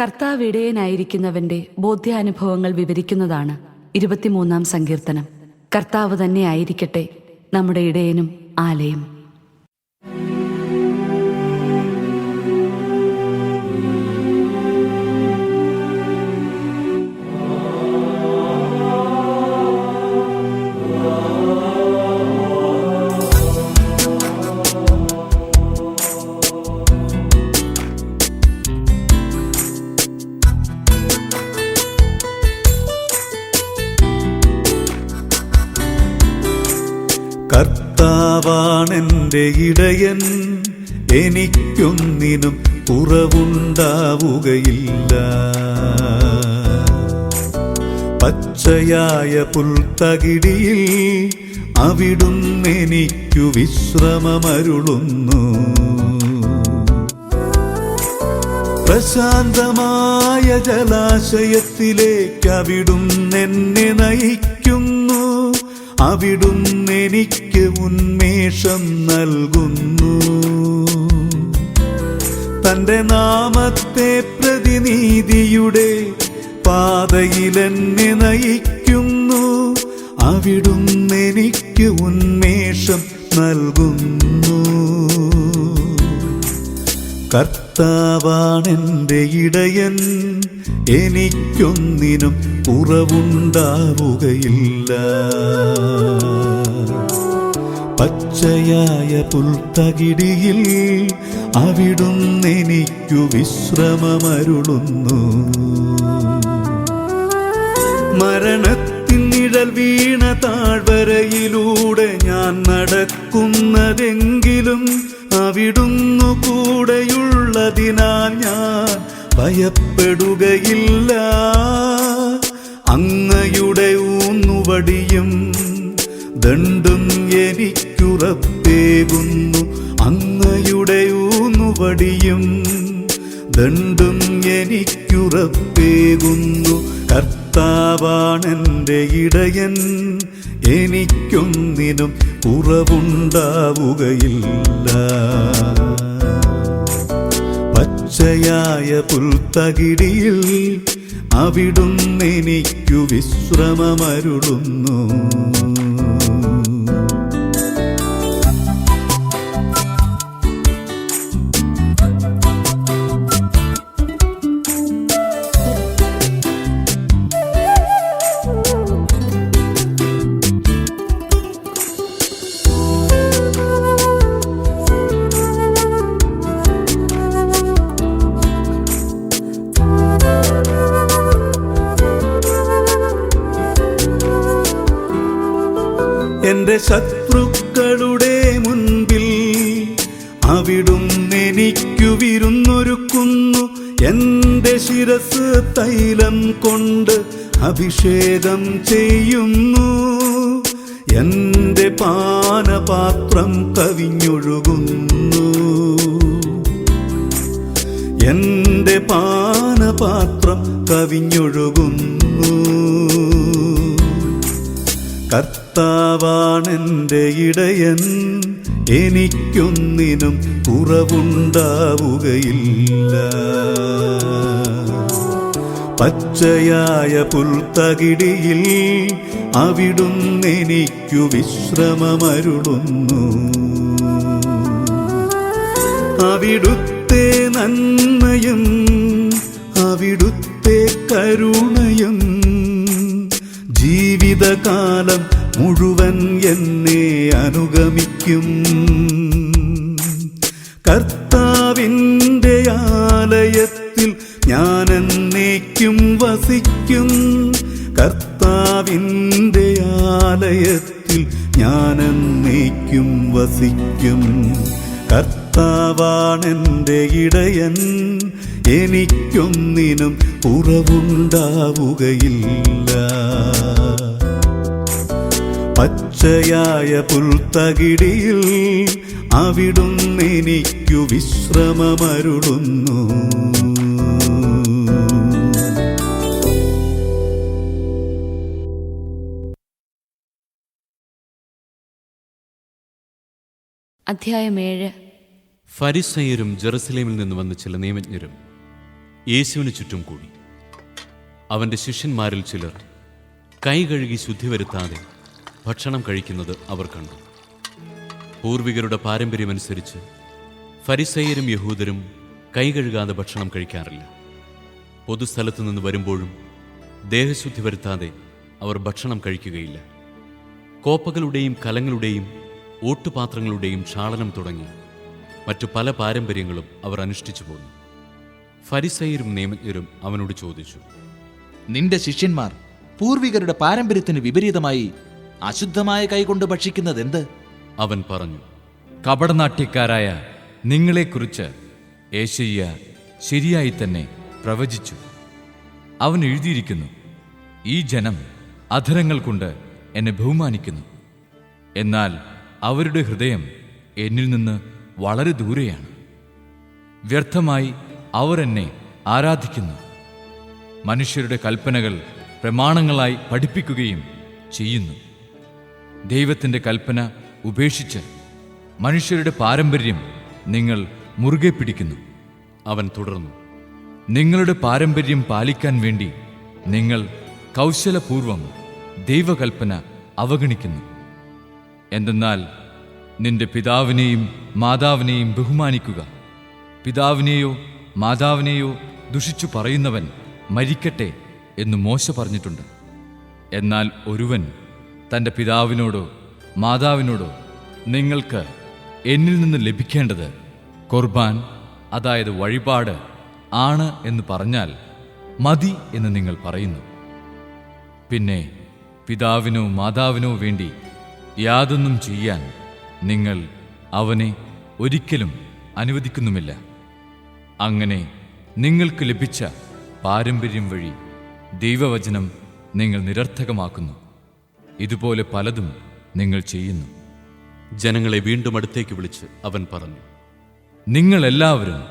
കർത്താവ് ഇടയനായിരിക്കുന്നവന്റെ ബോധ്യാനുഭവങ്ങൾ വിവരിക്കുന്നതാണ് ഇരുപത്തിമൂന്നാം സങ്കീർത്തനം. കർത്താവ് തന്നെയായിരിക്കട്ടെ നമ്മുടെ ഇടയനും ആലയും. കർത്താവാണെന്റെ ഇടയൻ എനിക്കൊന്നിനും കുറവുണ്ടാവുകയില്ല പച്ചയായ പുൽത്തകിടിയിൽ അവിടുന്നെനിക്കു വിശ്രമമരുളുന്നു. പ്രശാന്തമായ ജലാശയത്തിലേക്ക് അവിടുന്നെന്നെ നയിക്കുന്നു. അവിടുന്നെനിക്ക് ഉന്മേഷം നൽകുന്നു. തന്റെ നാമത്തെ പ്രതിനീതിയുടെ പാതയിലെന്നെ നയിക്കുന്നു. അവിടുന്നെനിക്ക് ഉന്മേഷം നൽകുന്നു. കർത്താവാണെന്റെ ഇടയൻ എനിക്കൊന്നിനും കുറവുണ്ടാവുകയില്ല പച്ചയായ പുൽത്തകിടിയിൽ അവിടുന്നെനിക്കു വിശ്രമമരുളുന്നു. മരണത്തിൻ നിഴൽ വീണ താഴ്വരയിലൂടെ ഞാൻ നടക്കുന്നതെങ്കിലും അവിടുന്നു കൂടെയുള്ളതിനാൽ ഞാൻ ഭയപ്പെടുകയില്ല. അങ്ങയുടെ ഊന്നുവടിയും ദണ്ടും എനിക്കുറപ്പേകുന്നു. അങ്ങയുടെ ഊന്നുവടിയും ദണ്ടും എനിക്കുറപ്പേകുന്നു. കർത്താവാണെന്റെ ഇടയൻ എനിക്കൊന്നിനും ഉറവുണ്ടാവുകയില്ല. പച്ചയായ പുൽത്തകിടിയിൽ അവിടുന്നെനിക്കു വിശ്രമമരുളുന്നു. ശത്രുക്കളുടെ മുൻപിൽ അവിടും എനിക്കു വിരുന്നൊരുക്കുന്നു. എന്റെ ശിരസ് തൈലം കൊണ്ട് അഭിഷേകം ചെയ്യുന്നു. എന്റെ പാനപാത്രം കവിഞ്ഞൊഴുകുന്നു. എന്റെ പാനപാത്രം കവിഞ്ഞൊഴുകുന്നു. കർത്താവാണെന്റെ ഇടയൻ. എനിക്കൊന്നിനും കുറവുണ്ടാവുകയില്ല. പച്ചയായ പുൽത്തകിടിയിൽ അവിടുന്നെനിക്കു വിശ്രമമരുളുന്നു. അവിടുത്തെ നന്മയും അവിടുത്തെ കരുണയും ജീവിതകാലം മുഴുവൻ എന്നെ അനുഗമിക്കും. കർത്താവിന്റെ ആലയത്തിൽ ഞാൻ എന്നേക്കും വസിക്കും. കർത്താവിന്റെ ആലയത്തിൽ ഞാൻ എന്നേക്കും വസിക്കും. കർത്താവാണെന്റെ ഇടയൻ എനിക്കൊന്നിനും കുറവുണ്ടാവുകയില്ല പച്ചയായ പുൽത്തകിടിയിൽ അവിടുന്നെനിക്കു വിശ്രമമരുളുന്നു അധ്യായം ഏഴ്. ഫരിസയരും ജെറുസലേമിൽ നിന്ന് വന്ന ചില നിയമജ്ഞരും യേശുവിന് ചുറ്റും കൂടി. അവന്റെ ശിഷ്യന്മാരിൽ ചിലർ കൈ കഴുകി ശുദ്ധി വരുത്താതെ ഭക്ഷണം കഴിക്കുന്നത് അവർ കണ്ടു. പൂർവികരുടെ പാരമ്പര്യമനുസരിച്ച് ഫരിസയ്യരും യഹൂദരും കൈ കഴുകാതെ ഭക്ഷണം കഴിക്കാറില്ല. പൊതുസ്ഥലത്തു നിന്ന് വരുമ്പോഴും ദേഹശുദ്ധി വരുത്താതെ അവർ ഭക്ഷണം കഴിക്കുകയില്ല. കോപ്പകളുടെയും കലങ്ങളുടെയും ഓട്ടുപാത്രങ്ങളുടെയും ക്ഷാളനം തുടങ്ങി മറ്റു പല പാരമ്പര്യങ്ങളും അവർ അനുഷ്ഠിച്ചു പോന്നു. ഫരിസയ്യരും നിയമജ്ഞരും അവനോട് ചോദിച്ചു നിന്റെ ശിഷ്യന്മാർ പൂർവികരുടെ പാരമ്പര്യത്തിന് വിപരീതമായി അശുദ്ധമായ കൈകൊണ്ട് ഭക്ഷിക്കുന്നതെന്ത്? അവൻ പറഞ്ഞു കപടനാട്യക്കാരായ നിങ്ങളെക്കുറിച്ച് ഏശയ്യ ശരിയായി തന്നെ പ്രവചിച്ചു. അവൻ എഴുതിയിരിക്കുന്നു ഈ ജനം അധരങ്ങൾ കൊണ്ട് എന്നെ ബഹുമാനിക്കുന്നു. എന്നാൽ അവരുടെ ഹൃദയം എന്നിൽ നിന്ന് വളരെ ദൂരെയാണ്. വ്യർത്ഥമായി അവർ എന്നെ ആരാധിക്കുന്നു. മനുഷ്യരുടെ കൽപ്പനകൾ പ്രമാണങ്ങളായി പഠിപ്പിക്കുകയും ചെയ്യുന്നു. ദൈവത്തിന്റെ കൽപ്പന ഉപേക്ഷിച്ച് മനുഷ്യരുടെ പാരമ്പര്യം നിങ്ങൾ മുറുകെ പിടിക്കുന്നു. അവൻ തുടർന്നു നിങ്ങളുടെ പാരമ്പര്യം പാലിക്കാൻ വേണ്ടി നിങ്ങൾ കൗശലപൂർവം ദൈവകൽപ്പന അവഗണിക്കുന്നു. എന്തെന്നാൽ നിന്റെ പിതാവിനെയും മാതാവിനെയും ബഹുമാനിക്കുക. പിതാവിനെയോ മാതാവിനെയോ ദുഷിച്ചു പറയുന്നവൻ മരിക്കട്ടെ എന്ന് മോശ പറഞ്ഞിട്ടുണ്ട്. എന്നാൽ ഒരുവൻ തന്റെ പിതാവിനോടോ മാതാവിനോടോ നിങ്ങൾക്ക് എന്നിൽ നിന്ന് ലഭിക്കേണ്ടത് കുർബാൻ അതായത് വഴിപാട് ആണ് എന്ന് പറഞ്ഞാൽ മതി എന്ന് നിങ്ങൾ പറയുന്നു. പിന്നെ പിതാവിനോ മാതാവിനോ വേണ്ടി യാതൊന്നും ചെയ്യാൻ നിങ്ങൾ അവനെ ഒരിക്കലും അനുവദിക്കുന്നുമില്ല. അങ്ങനെ നിങ്ങൾക്ക് ലഭിച്ച പാരമ്പര്യം വഴി ദൈവവചനം നിങ്ങൾ നിരർത്ഥകമാക്കുന്നു. ഇതുപോലെ പലതും നിങ്ങൾ ചെയ്യുന്നു. ജനങ്ങളെ വീണ്ടും അടുത്തേക്ക് വിളിച്ച് അവൻ പറഞ്ഞു നിങ്ങൾ എല്ലാവരും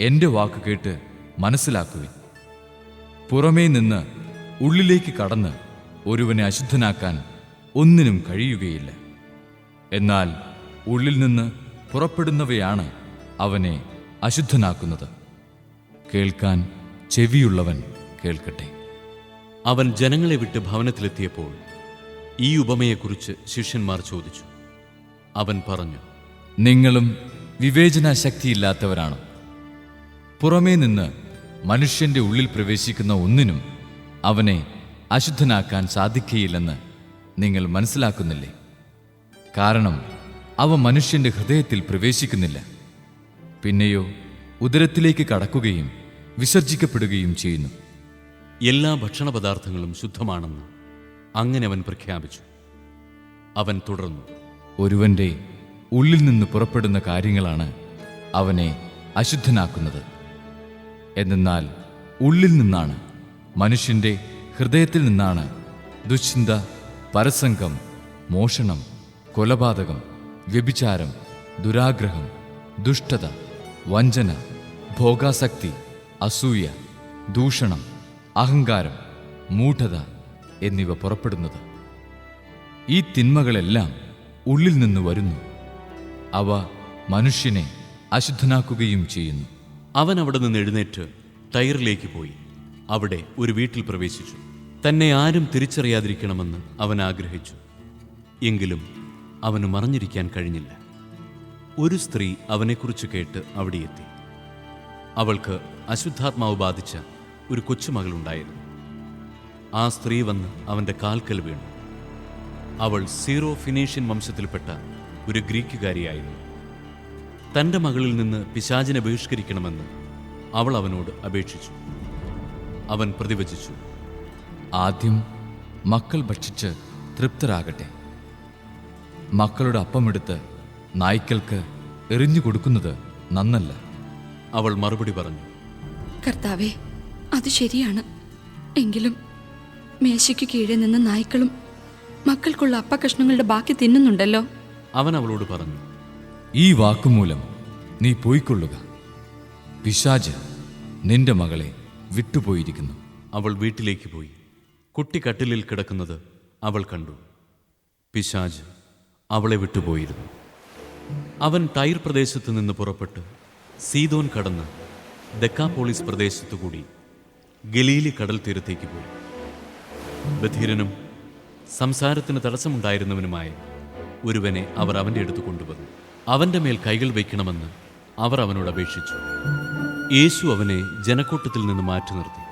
എന്റെ വാക്ക് കേട്ട് മനസ്സിലാക്കുവിൻ. പുറമേ നിന്ന് ഉള്ളിലേക്ക് കടന്ന് ഒരുവനെ അശുദ്ധനാക്കാൻ ഒന്നിനും കഴിയുകയില്ല. എന്നാൽ ഉള്ളിൽ നിന്ന് പുറപ്പെടുന്നവയാണ് അവനെ അശുദ്ധനാക്കുന്നത്. കേൾക്കാൻ ചെവിയുള്ളവൻ കേൾക്കട്ടെ. അവൻ ജനങ്ങളെ വിട്ട് ഭവനത്തിലെത്തിയപ്പോൾ ഈ ഉപമയെക്കുറിച്ച് ശിഷ്യന്മാർ ചോദിച്ചു. അവൻ പറഞ്ഞു നിങ്ങളും വിവേചനാശക്തിയില്ലാത്തവരാണ്. പുറമേ നിന്ന് മനുഷ്യന്റെ ഉള്ളിൽ പ്രവേശിക്കുന്ന ഒന്നിനും അവനെ അശുദ്ധനാക്കാൻ സാധിക്കുകയില്ലെന്ന് നിങ്ങൾ മനസ്സിലാക്കുന്നില്ലേ? കാരണം അവ മനുഷ്യന്റെ ഹൃദയത്തിൽ പ്രവേശിക്കുന്നില്ല. പിന്നെയോ ഉദരത്തിലേക്ക് കടക്കുകയും വിസർജിക്കപ്പെടുകയും ചെയ്യുന്നു. എല്ലാ ഭക്ഷണപദാർത്ഥങ്ങളും ശുദ്ധമാണെന്ന് അങ്ങനെ അവൻ പ്രഖ്യാപിച്ചു. അവൻ തുടർന്നു. ഒരുവന്റെ ഉള്ളിൽ നിന്ന് പുറപ്പെടുന്ന കാര്യങ്ങളാണ് അവനെ അശുദ്ധനാക്കുന്നത്. എന്നാൽ ഉള്ളിൽ നിന്നാണ് മനുഷ്യന്റെ ഹൃദയത്തിൽ നിന്നാണ് ദുശ്ചിന്ത പരസംഗം മോഷണം കൊലപാതകം വ്യഭിചാരം ദുരാഗ്രഹം ദുഷ്ടത വഞ്ചന ഭോഗാസക്തി അസൂയ ദൂഷണം അഹങ്കാരം മൂഢത എന്നിവ പുറപ്പെടുന്നത്. ഈ തിന്മകളെല്ലാം ഉള്ളിൽ നിന്ന് വരുന്നു. അവ മനുഷ്യനെ അശുദ്ധനാക്കുകയും ചെയ്യുന്നു. അവൻ അവിടെ നിന്ന് എഴുന്നേറ്റ് ടയറിലേക്ക് പോയി. അവിടെ ഒരു വീട്ടിൽ പ്രവേശിച്ചു. തന്നെ ആരും തിരിച്ചറിയാതിരിക്കണമെന്ന് അവൻ ആഗ്രഹിച്ചു. എങ്കിലും അവന് മറഞ്ഞിരിക്കാൻ കഴിഞ്ഞില്ല. ഒരു സ്ത്രീ അവനെക്കുറിച്ച് കേട്ട് അവിടെ എത്തി അവൾക്ക് അശുദ്ധാത്മാവ് ബാധിച്ച ഒരു കൊച്ചുമകളുണ്ടായിരുന്നു. ആ സ്ത്രീ വന്ന് അവന്റെ കാൽക്കൽ വീണു. അവൾ സീറോ ഫിനീഷ്യൻ വംശത്തിൽപ്പെട്ട ഒരു ഗ്രീക്കുകാരിയായിരുന്നു. തന്റെ മകളിൽ നിന്ന് പിശാചിനെ ബഹിഷ്കരിക്കണമെന്ന് അവൾ അവനോട് അപേക്ഷിച്ചു. അവൻ പ്രതിവചിച്ചു ആദ്യം മക്കൾ ഭക്ഷിച്ച് തൃപ്തരാകട്ടെ. മക്കളുടെ അപ്പമെടുത്ത് നായ്ക്കൾക്ക് എറിഞ്ഞു കൊടുക്കുന്നത് നന്നല്ല. അവൾ മറുപടി പറഞ്ഞു കർത്താവേ അത് ശരിയാണ്. എങ്കിലും മേശയ്ക്ക് കീഴിൽ നിന്ന് നായ്ക്കളും മക്കൾക്കുള്ള അപ്പകഷ്ണങ്ങളുടെ ബാക്കി തിന്നുന്നുണ്ടല്ലോ. അവൻ അവളോട് പറഞ്ഞു ഈ വാക്കുമൂലം നീ പോയിക്കൊള്ളുക. പിശാജ് നിന്റെ മകളെ വിട്ടുപോയിരിക്കുന്നു. അവൾ വീട്ടിലേക്ക് പോയി. കുട്ടി കട്ടിലിൽ കിടക്കുന്നത് അവൾ കണ്ടു. പിശാജ് അവളെ വിട്ടുപോയിരുന്നു. അവൻ ടൈർ പ്രദേശത്ത് നിന്ന് പുറപ്പെട്ട് സീതോൻ കടന്ന് ദക്കാപോളിസ് പ്രദേശത്തുകൂടി ഗലീലി കടൽ തീരത്തേക്ക് പോയി. ബധിരനും സംസാരത്തിന് തടസ്സമുണ്ടായിരുന്നവനുമായ ഒരുവനെ അവർ അവന്റെ അടുത്ത് കൊണ്ടുവന്നു. അവന്റെ മേൽ കൈകൾ വയ്ക്കണമെന്ന് അവർ അവനോട് അപേക്ഷിച്ചു. യേശു അവനെ ജനക്കൂട്ടത്തിൽ നിന്ന് മാറ്റി നിർത്തി.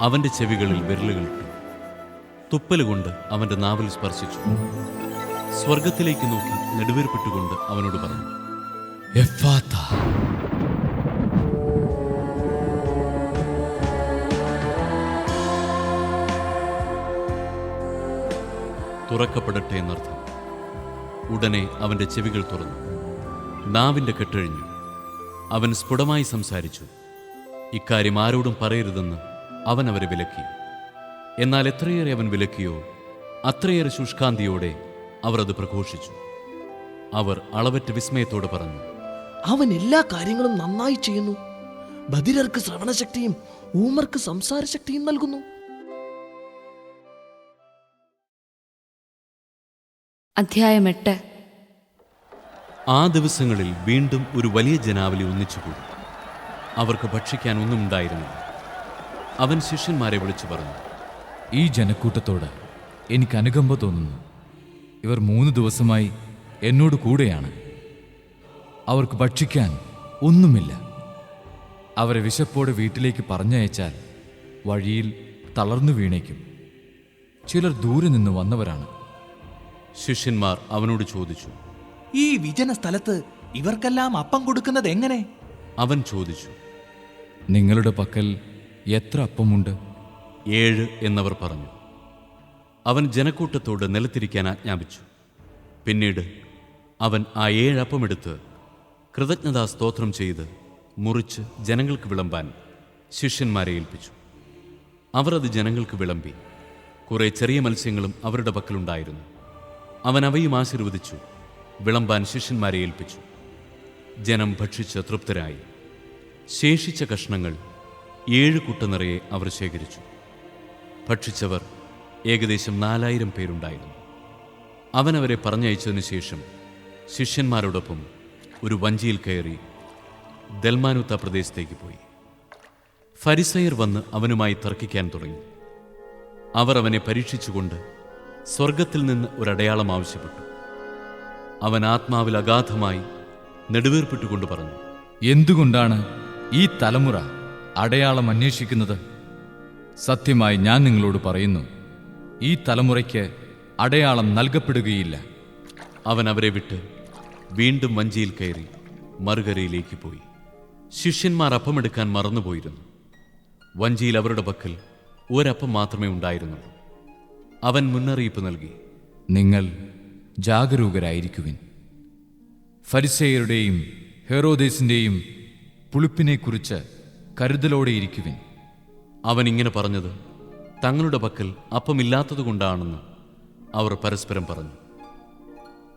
അവന്റെ ചെവികളിൽ വിരലുകളിട്ടു തുപ്പലുകൊണ്ട് അവന്റെ നാവിൽ സ്പർശിച്ചു. സ്വർഗത്തിലേക്ക് നോക്കി നെടുവേർപ്പെട്ടുകൊണ്ട് അവനോട് പറഞ്ഞു എഫാത്ത തുറക്കപ്പെടട്ടെ എന്നർത്ഥം. ഉടനെ അവന്റെ ചെവികൾ തുറന്നു. നാവിന്റെ കെട്ടഴിഞ്ഞു. അവൻ സ്ഫുടമായി സംസാരിച്ചു. ഇക്കാര്യം ആരോടും പറയരുതെന്ന് അവൻ അവരെ വിലക്കി. എന്നാൽ എത്രയേറെ അവൻ വിലക്കിയോ അത്രയേറെ ശുഷ്കാന്തിയോടെ അവർ അത് പ്രഘോഷിച്ചു. അവർ അളവറ്റ വിസ്മയത്തോടെ പറഞ്ഞു അവൻ എല്ലാ കാര്യങ്ങളും നന്നായി ചെയ്യുന്നു. ബദിരർക്ക് ശ്രവണശക്തിയും ഊമർക്ക് സംസാരശക്തിയും നൽകുന്നു. അധ്യായം എട്ട്. ആ ദിവസങ്ങളിൽ വീണ്ടും ഒരു വലിയ ജനാവലി ഒന്നിച്ചുകൂടി. അവർക്ക് ഭക്ഷിക്കാൻ ഒന്നും ഉണ്ടായിരുന്നില്ല. അവൻ ശിഷ്യന്മാരെ വിളിച്ചു പറഞ്ഞു ഈ ജനക്കൂട്ടത്തോട് എനിക്ക് അനുകമ്പ തോന്നുന്നു. ഇവർ മൂന്ന് ദിവസമായി എന്നോട് കൂടെയാണ്. അവർക്ക് ഭക്ഷിക്കാൻ ഒന്നുമില്ല. അവരെ വിശപ്പോടെ വീട്ടിലേക്ക് പറഞ്ഞയച്ചാൽ വഴിയിൽ തളർന്നു വീണേക്കും. ചിലർ ദൂരെ നിന്ന് വന്നവരാണ്. ശിഷ്യന്മാർ അവനോട് ചോദിച്ചു ഈ വിജന സ്ഥലത്ത് ഇവർക്കെല്ലാം അപ്പം കൊടുക്കുന്നത് എങ്ങനെ? അവൻ ചോദിച്ചു നിങ്ങളുടെ പക്കൽ എത്ര അപ്പമുണ്ട്? ഏഴ് എന്നവർ പറഞ്ഞു. അവൻ ജനക്കൂട്ടത്തോട് നിലത്തിരിക്കാൻ ആജ്ഞാപിച്ചു. പിന്നീട് അവൻ ആ ഏഴപ്പമെടുത്ത് കൃതജ്ഞതാ സ്തോത്രം ചെയ്ത് മുറിച്ച് ജനങ്ങൾക്ക് വിളമ്പാൻ ശിഷ്യന്മാരെ ഏൽപ്പിച്ചു. അവർ അത് ജനങ്ങൾക്ക് വിളമ്പി. കുറേ ചെറിയ മത്സ്യങ്ങളും അവരുടെ പക്കലുണ്ടായിരുന്നു. അവൻ അവയും ആശീർവദിച്ചു. വിളമ്പാൻ ശിഷ്യന്മാരെ ഏൽപ്പിച്ചു. ജനം ഭക്ഷിച്ച് തൃപ്തരായി. ശേഷിച്ച കഷ്ണങ്ങൾ ഏഴ് കുട്ട നിറയെ അവർ ശേഖരിച്ചു. ഭക്ഷിച്ചവർ ഏകദേശം നാലായിരം പേരുണ്ടായിരുന്നു. അവനവരെ പറഞ്ഞയച്ചതിനു ശേഷം ശിഷ്യന്മാരോടൊപ്പം ഒരു വഞ്ചിയിൽ കയറി ദൽമാനുത്ത പ്രദേശത്തേക്ക് പോയി. ഫരിസയർ വന്ന് അവനുമായി തർക്കിക്കാൻ തുടങ്ങി. അവർ അവനെ പരീക്ഷിച്ചുകൊണ്ട് സ്വർഗത്തിൽ നിന്ന് ഒരടയാളം ആവശ്യപ്പെട്ടു. അവൻ ആത്മാവിൽ അഗാധമായി നെടുവേർപ്പിട്ടുകൊണ്ട് പറഞ്ഞു എന്തുകൊണ്ടാണ് ഈ തലമുറ അടയാളം അന്വേഷിക്കുന്നത്? സത്യമായി ഞാൻ നിങ്ങളോട് പറയുന്നു ഈ തലമുറയ്ക്ക് അടയാളം നൽകപ്പെടുകയില്ല. അവൻ അവരെ വിട്ട് വീണ്ടും വഞ്ചിയിൽ കയറി മറുകരയിലേക്ക് പോയി. ശിഷ്യന്മാർ അപ്പമെടുക്കാൻ മറന്നുപോയിരുന്നു. വഞ്ചിയിൽ അവരുടെ പക്കൽ ഒരപ്പം മാത്രമേ ഉണ്ടായിരുന്നുള്ളൂ. അവൻ മുന്നറിയിപ്പ് നൽകി. നിങ്ങൾ ജാഗരൂകരായിരിക്കുവിൻ. ഫരിസേയരുടെയും ഹെറോദേസിന്റെയും പുളിപ്പിനെക്കുറിച്ച് കരുതലോടെയിരിക്കുവിൻ അവൻ ഇങ്ങനെ പറഞ്ഞത് തങ്ങളുടെ പക്കൽ അപ്പമില്ലാത്തതുകൊണ്ടാണെന്ന് അവർ പരസ്പരം പറഞ്ഞു.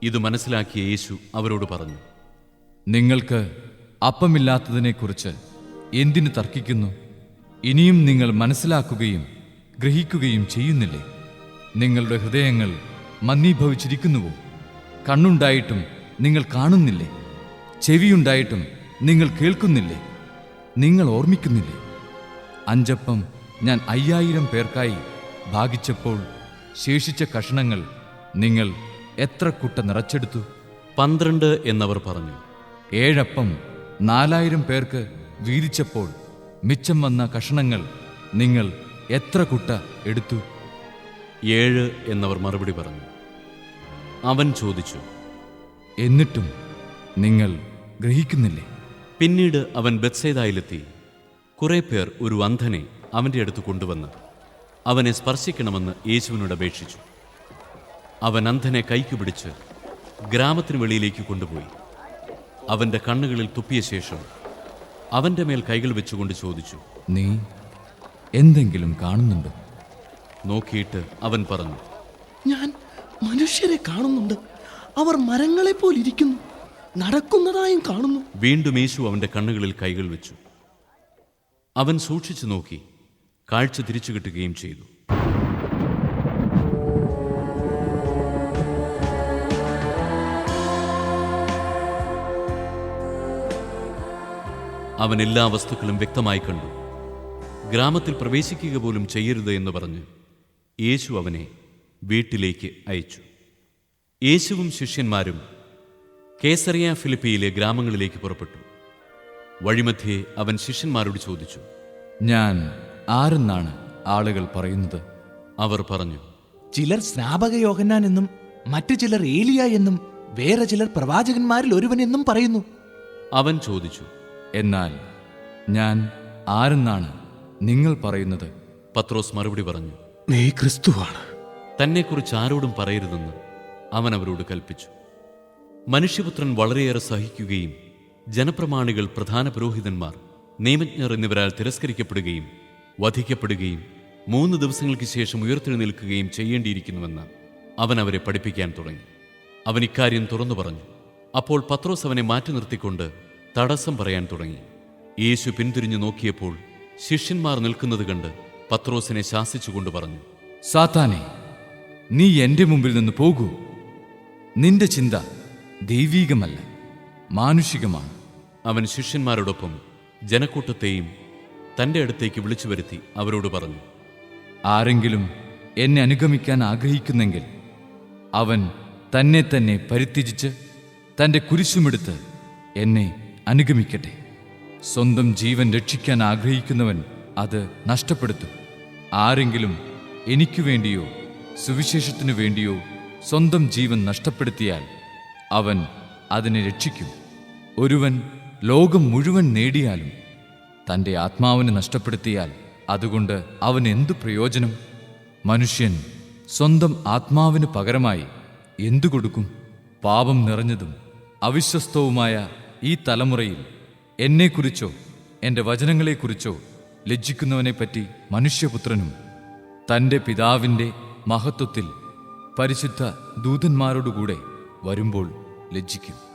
ഇത് മനസ്സിലാക്കിയ യേശു അവരോട് പറഞ്ഞു നിങ്ങൾക്ക് അപ്പമില്ലാത്തതിനെക്കുറിച്ച് എന്തിനു തർക്കിക്കുന്നു? ഇനിയും നിങ്ങൾ മനസ്സിലാക്കുകയും ഗ്രഹിക്കുകയും ചെയ്യുന്നില്ലേ? നിങ്ങളുടെ ഹൃദയങ്ങൾ മന്ദീഭവിച്ചിരിക്കുന്നുവോ? കണ്ണുണ്ടായിട്ടും നിങ്ങൾ കാണുന്നില്ലേ? ചെവിയുണ്ടായിട്ടും നിങ്ങൾ കേൾക്കുന്നില്ലേ? നിങ്ങൾ ഓർമ്മിക്കുന്നില്ലേ? അഞ്ചപ്പം ഞാൻ അയ്യായിരം പേർക്കായി ഭാഗിച്ചപ്പോൾ ശേഷിച്ച കഷണങ്ങൾ നിങ്ങൾ എത്ര കുട്ട നിറച്ചെടുത്തു? പന്ത്രണ്ട് എന്നവർ പറഞ്ഞു. ഏഴപ്പം നാലായിരം പേർക്ക് വീതിച്ചപ്പോൾ മിച്ചം വന്ന കഷണങ്ങൾ നിങ്ങൾ എത്ര കുട്ട എടുത്തു? ഏഴ് എന്നവർ മറുപടി പറഞ്ഞു. അവൻ ചോദിച്ചു എന്നിട്ടും നിങ്ങൾ ഗ്രഹിക്കുന്നില്ലേ? പിന്നീട് അവൻ ബത്സേതായിലെത്തി കുറെ പേർ ഒരു അന്ധനെ അവന്റെ അടുത്ത് കൊണ്ടുവന്ന് അവനെ സ്പർശിക്കണമെന്ന് യേശുവിനോട് അപേക്ഷിച്ചു. അവൻ അന്ധനെ കൈക്കു പിടിച്ച് ഗ്രാമത്തിന് വെളിയിലേക്ക് കൊണ്ടുപോയി. അവന്റെ കണ്ണുകളിൽ തുപ്പിയ ശേഷം അവന്റെ മേൽ കൈകൾ വെച്ചുകൊണ്ട് ചോദിച്ചു നീ എന്തെങ്കിലും കാണുന്നുണ്ടോ? നോക്കിയിട്ട് അവൻ പറഞ്ഞു ഞാൻ മനുഷ്യരെ കാണുന്നുണ്ട്. അവർ മരങ്ങളെ പോലിരിക്കുന്നു നടക്കുന്നതായും കാണുന്നു. വീണ്ടും യേശു അവന്റെ കണ്ണുകളിൽ കൈകൾ വെച്ചു. അവൻ സൂക്ഷിച്ചു നോക്കി കാഴ്ച തിരിച്ചു കിട്ടുകയും ചെയ്തു. അവൻ എല്ലാ വസ്തുക്കളും വ്യക്തമായി കണ്ടു. ഗ്രാമത്തിൽ പ്രവേശിക്കുക പോലും ചെയ്യരുത് എന്ന് പറഞ്ഞ് യേശു അവനെ വീട്ടിലേക്ക് അയച്ചു. യേശുവും ശിഷ്യന്മാരും കേസറിയ ഫിലിപ്പിയിലെ ഗ്രാമങ്ങളിലേക്ക് പുറപ്പെട്ടു. വഴിമധ്യേ അവൻ ശിഷ്യന്മാരോട് ചോദിച്ചു ഞാൻ ആരെന്നാണ് ആളുകൾ പറയുന്നത്? അവർ പറഞ്ഞു ചിലർ സ്നാപക യോഹന്നാൻ എന്നും മറ്റു ചിലർ ഏലിയ എന്നും വേറെ ചിലർ പ്രവാചകന്മാരിൽ ഒരുവൻ എന്നും പറയുന്നു. അവൻ ചോദിച്ചു എന്നാൽ ഞാൻ ആരെന്നാണ് നിങ്ങൾ പറയുന്നത്? പത്രോസ് മറുപടി പറഞ്ഞു നീ ക്രിസ്തുവാണ്. തന്നെക്കുറിച്ച് ആരോടും പറയരുതെന്ന് അവൻ അവരോട് കൽപ്പിച്ചു. മനുഷ്യപുത്രൻ വളരെയേറെ സഹിക്കുകയും ജനപ്രമാണികൾ പ്രധാന പുരോഹിതന്മാർ നിയമജ്ഞർ എന്നിവരാൽ തിരസ്കരിക്കപ്പെടുകയും വധിക്കപ്പെടുകയും മൂന്ന് ദിവസങ്ങൾക്ക് ശേഷം ഉയർത്തെഴുന്നേൽക്കുകയും ചെയ്യേണ്ടിയിരിക്കുന്നുവെന്ന് അവൻ അവരെ പഠിപ്പിക്കാൻ തുടങ്ങി. അവൻ ഇക്കാര്യം തുറന്നു പറഞ്ഞു. അപ്പോൾ പത്രോസ് അവനെ മാറ്റി നിർത്തിക്കൊണ്ട് തടസ്സം പറയാൻ തുടങ്ങി. യേശു പിന്തിരിഞ്ഞു നോക്കിയപ്പോൾ ശിഷ്യന്മാർ നിൽക്കുന്നത് കണ്ട് പത്രോസിനെ ശാസിച്ചുകൊണ്ട് പറഞ്ഞു സാത്താനെ നീ എന്റെ മുമ്പിൽ നിന്ന് പോകൂ. നിന്റെ ചിന്ത ദൈവീകമല്ല മാനുഷികമാണ്. അവൻ ശിഷ്യന്മാരോടൊപ്പം ജനക്കൂട്ടത്തെയും തന്റെ അടുത്തേക്ക് വിളിച്ചു വരുത്തി അവരോട് പറഞ്ഞു ആരെങ്കിലും എന്നെ അനുഗമിക്കാൻ ആഗ്രഹിക്കുന്നെങ്കിൽ അവൻ തന്നെ തന്നെ പരിത്യജിച്ച് തന്റെ കുരിശുമെടുത്ത് എന്നെ അനുഗമിക്കട്ടെ. സ്വന്തം ജീവൻ രക്ഷിക്കാൻ ആഗ്രഹിക്കുന്നവൻ അത് നഷ്ടപ്പെടുത്തും. ആരെങ്കിലും എനിക്കു വേണ്ടിയോ സുവിശേഷത്തിനു വേണ്ടിയോ സ്വന്തം ജീവൻ നഷ്ടപ്പെടുത്തിയാൽ അവൻ അതിനെ രക്ഷിക്കും. ഒരുവൻ ലോകം മുഴുവൻ നേടിയാലും തന്റെ ആത്മാവിനെ നഷ്ടപ്പെടുത്തിയാൽ അതുകൊണ്ട് അവൻ എന്തു പ്രയോജനം? മനുഷ്യൻ സ്വന്തം ആത്മാവിന് പകരമായി എന്തു കൊടുക്കും? പാപം നിറഞ്ഞതും അവിശ്വസ്തവുമായ ഈ തലമുറയിൽ എന്നെക്കുറിച്ചോ എന്റെ വചനങ്ങളെക്കുറിച്ചോ ലജ്ജിക്കുന്നവനെപ്പറ്റി മനുഷ്യപുത്രനും തന്റെ പിതാവിന്റെ മഹത്വത്തിൽ പരിശുദ്ധ ദൂതന്മാരോടുകൂടെ വരുമ്പോൾ ലജ്ജിക്കും.